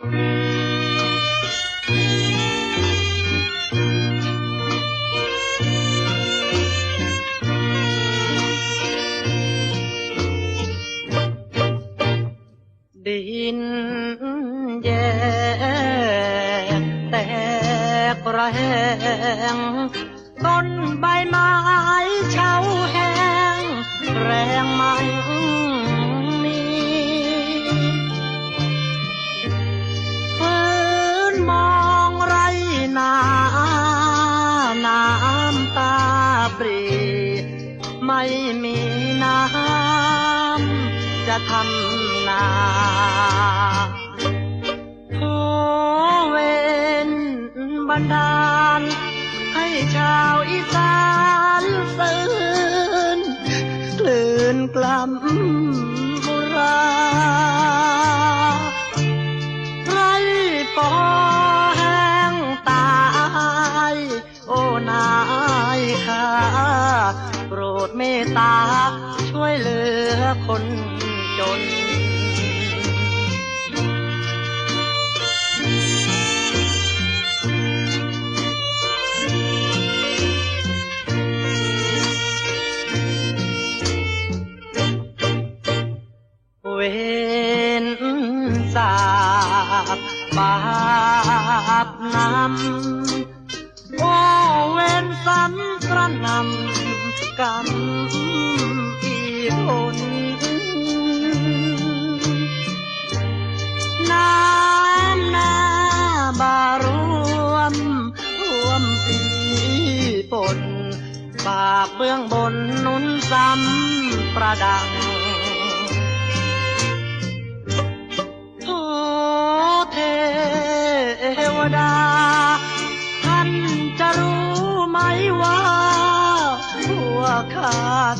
ดินแยกแตกระแหงต้นใบไม้เฉาแห้งแรงมัน ปรีไม่มีน้ำจะทำนาขอเวนบันดาล ให้ชาวอีสานสื่นกลืนกล่ำบุราไรปอแห้งตาย โอนา ยข้าโปรดเมตตา ช่วยเหลือคนจนเวนสาบบาปนำ เวนกระนำกรรมอีผลน้ำหน้าบารวมท่วมปีปนบาปเบื้องบนนุนซ้ำประดัง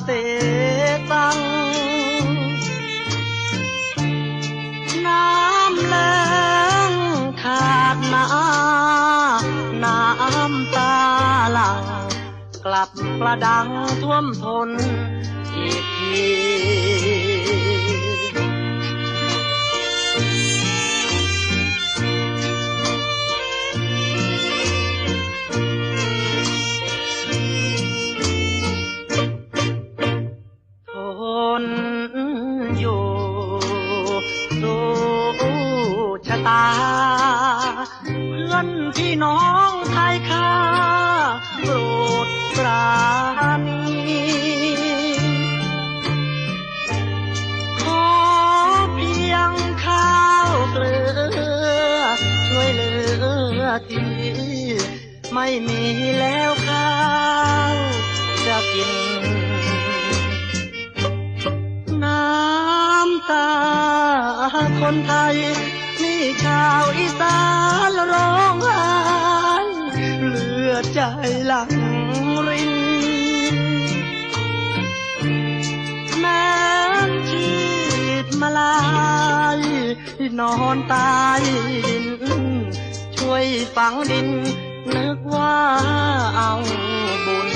เตตัง น้ำแรงขาดนาน้ำตาหลังกลับประดังท่วมทนอีกที อยู่สู้ชะตา เพื่อนพี่น้องไทยค่าโปรดปราณีขอเพียงข้าวเกลือ ช่วยเหลือทีไม่มีแล้วข้าวจะกิน คนไทย นี่ชาวอีสานร้องไห้เลือดใจหลังรินแม้นชีพมาลายนอนตายดิน ช่วยฝังดิน นึกว่าเอาบุญ